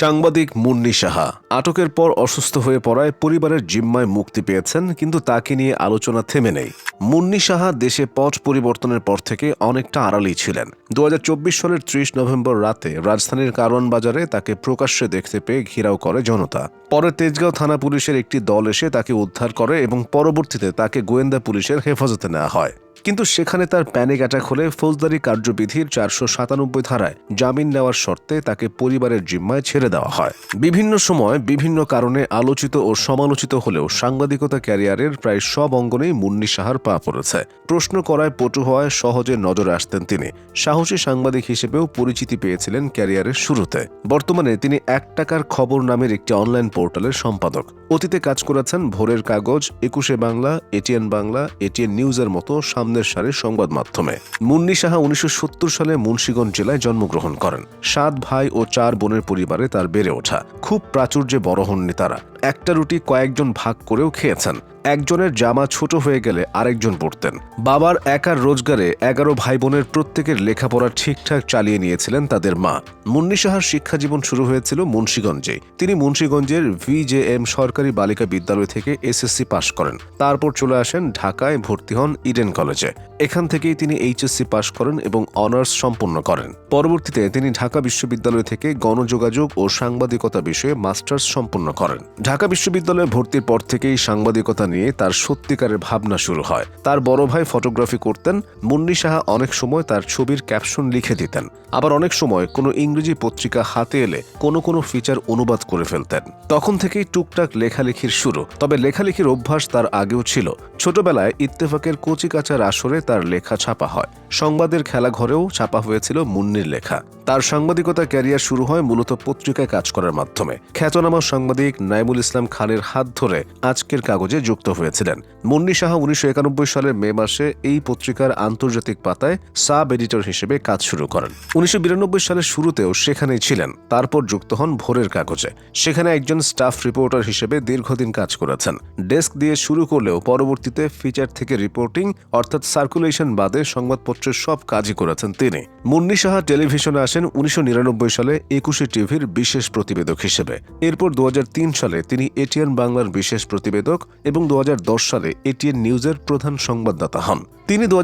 সাংবাদিক মুন্নি সাহা। আটকের পর অসুস্থ হয়ে পড়ায় পরিবারের জিম্মায় মুক্তি পেয়েছেন, কিন্তু তাকে নিয়ে আলোচনা থেমে নেই। মুন্নি সাহা দেশে পথ পরিবর্তনের পর থেকে অনেকটা আড়ালেই ছিলেন। দু হাজার চব্বিশ সালের ত্রিশ নভেম্বর রাতে রাজধানীর কারওয়ান বাজারে তাকে প্রকাশ্যে দেখতে পেয়ে ঘেরাও করে জনতা। পরে তেজগাঁও থানা পুলিশের একটি দল এসে তাকে উদ্ধার করে এবং পরবর্তীতে তাকে গোয়েন্দা পুলিশের হেফাজতে নেওয়া হয়। কিন্তু সেখানে তার প্যানিক অ্যাটাক হলে ফৌজদারি কার্যবিধির চারশো সাতানব্বই ধারায় জামিন নেওয়ার শর্তে তাকে পরিবারের জিম্মায় ছেড়ে দেওয়া হয়। বিভিন্ন সময় বিভিন্ন কারণে আলোচিত ও সমালোচিত হলেও সাংবাদিকতা ক্যারিয়ারের প্রায় সব অঙ্গনেই মুন্নি সাহার পা পড়েছে। প্রশ্ন করায় পটু হওয়ায় সহজে নজরে আসতেন তিনি। সাহসী সাংবাদিক হিসেবেও পরিচিতি পেয়েছিলেন ক্যারিয়ারের শুরুতে। বর্তমানে তিনি এক টাকার খবর নামের একটি অনলাইন পোর্টালের সম্পাদক। অতীতে কাজ করেছেন ভোরের কাগজ, একুশে বাংলা, এটিএন বাংলা, এটিএন নিউজের মতো সামনের সারির সংবাদ মাধ্যমে। মুন্নি সাহা উনিশশো সত্তর সালে মুন্সীগঞ্জ জেলায় জন্মগ্রহণ করেন। সাত ভাই ও চার বোনের পরিবারে তার বেড়ে ওঠা। খুব প্রাচুর্যে বড় হননি তারা। একটা রুটি কয়েকজন ভাগ করেও খেয়েছেন। একজনের জামা ছোট হয়ে গেলে আরেকজন পড়তেন। বাবার একার রোজগারে এগারো ভাই বোনের প্রত্যেকের লেখাপড়া ঠিকঠাক চালিয়ে নিয়েছিলেন তাদের মা। মুন্নি সাহার শিক্ষা জীবন শুরু হয়েছিল মুন্সীগঞ্জে। তিনি মুন্সীগঞ্জের ভিজেএম সরকারি বালিকা বিদ্যালয় থেকে এসএসসি পাশ করেন। তারপর চলে আসেন ঢাকায় ভর্তি হন ইডেন কলেজে। এখান থেকেই তিনি এইচএসসি পাশ করেন এবং অনার্স সম্পন্ন করেন। পরবর্তীতে তিনি ঢাকা বিশ্ববিদ্যালয় থেকে গণযোগাযোগ ও সাংবাদিকতা বিষয়ে মাস্টার্স সম্পন্ন করেন। ঢাকা বিশ্ববিদ্যালয়ে ভর্তির পর থেকেই সাংবাদিকতা নিয়ে তার সত্যিকারের ভাবনা শুরু হয়। তার বড় ভাই ফটোগ্রাফি করতেন, মুন্নি সাহা অনেক সময় তার ছবির ক্যাপশন লিখে দিতেন। আবার অনেক সময় কোনো ইংরেজি পত্রিকা হাতে এলে কোনো কোনো ফিচার অনুবাদ করে ফেলতেন। তখন থেকেই টুকটাক লেখালেখির শুরু। তবে লেখালেখির অভ্যাস তার আগেও ছিল। ছোটবেলায় ইত্তেফাকের কচিকাচার আসরে তার লেখা ছাপা হয়। সংবাদের খেলাঘরেও ছাপা হয়েছিল মুন্নির লেখা। তার সাংবাদিকতা ক্যারিয়ার শুরু হয় মূলত পত্রিকায় কাজ করার মাধ্যমে। খ্যাতনামা সাংবাদিক নাইমুল ইসলাম খানের হাত ধরে আজকের কাগজে যুক্ত হয়েছিলেন। মুন্নি সাহা উনিশশো একানব্বই সালের মে মাসে এই পত্রিকার আন্তর্জাতিক পাতায় সাব এডিটর হিসেবে কাজ শুরু করেন। উনিশশো বিরানব্বই সালের শুরুতেও সেখানেই ছিলেন, তারপর যুক্ত হন ভোরের কাগজে। সেখানে একজন স্টাফ রিপোর্টার হিসেবে দীর্ঘদিন কাজ করেছেন। ডেস্ক দিয়ে শুরু করলেও পরবর্তীতে ফিচার থেকে রিপোর্টিং, অর্থাৎ সার্কুলেশন বাদে সংবাদপত্রের সব কাজই করেছেন তিনি। মুন্নি সাহা টেলিভিশনে আসেন উনিশশো নিরানব্বই সালে একুশে টিভির বিশেষ প্রতিবেদক হিসেবে। এরপর দু হাজার তিন সালে তিনি এটিএন বাংলার বিশেষ প্রতিবেদক এবং দু হাজার দশ সালে এটিএন নিউজের প্রধান সংবাদদাতা হন। তিনি দু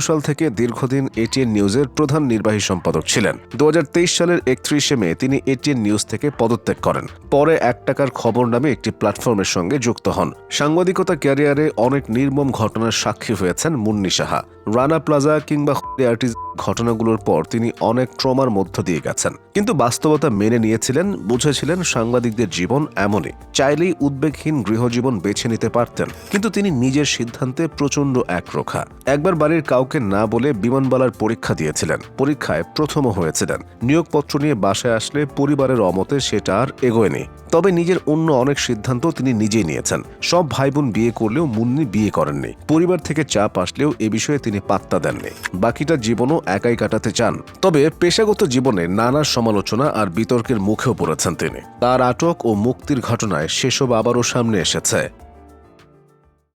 সাল থেকে দীর্ঘদিন এটিএন নিউজের প্রধান নির্বাহী সম্পাদক ছিলেন। দু হাজার তেইশ সালের একত্রিশে মে তিনি এটিএন নিউজ থেকে পদত্যাগ করেন। পরে এক টাকার খবর নামে একটি প্ল্যাটফর্মের সঙ্গে যুক্ত হন। সাংবাদিকতা ক্যারিয়ারে অনেক নির্মম ঘটনার সাক্ষী হয়েছেন মুন্নি সাহা। রানা প্লাজা কিংবা আর্টিস্ট ঘটনাগুলোর পর তিনি অনেক ট্রমার মধ্য দিয়ে গেছেন। কিন্তু বাস্তবতা মেনে নিয়েছিলেন, বুঝেছিলেন সাংবাদিকদের জীবন এমনই। চাইলেই উদ্বেগহীন গৃহজীবন বেছে নিতে পারতেন, কিন্তু তিনি নিজের সিদ্ধান্তে প্রচণ্ড একরোখা। একবার বাড়ির কাউকে না বলে বিমানবালার পরীক্ষা দিয়েছিলেন। পরীক্ষায় প্রথমও হয়েছিলেন। নিয়োগপত্র নিয়ে বাসায় আসলে পরিবারের অমতে সেটা আর এগোয়নি। তবে নিজের অন্য অনেক সিদ্ধান্ত তিনি নিজেই নিয়েছেন। সব ভাই বোন বিয়ে করলেও মুন্নি বিয়ে করেননি। পরিবার থেকে চাপ আসলেও এ বিষয়ে তিনি পাত্তা দেননি। বাকিটা জীবনও একাই কাটাতে চান। তবে পেশাগত জীবনে নানা সমালোচনা আর বিতর্কের মুখেও পড়েছেন তিনি। তার আটক ও মুক্তির ঘটনায় সেসব আবারও সামনে এসেছে।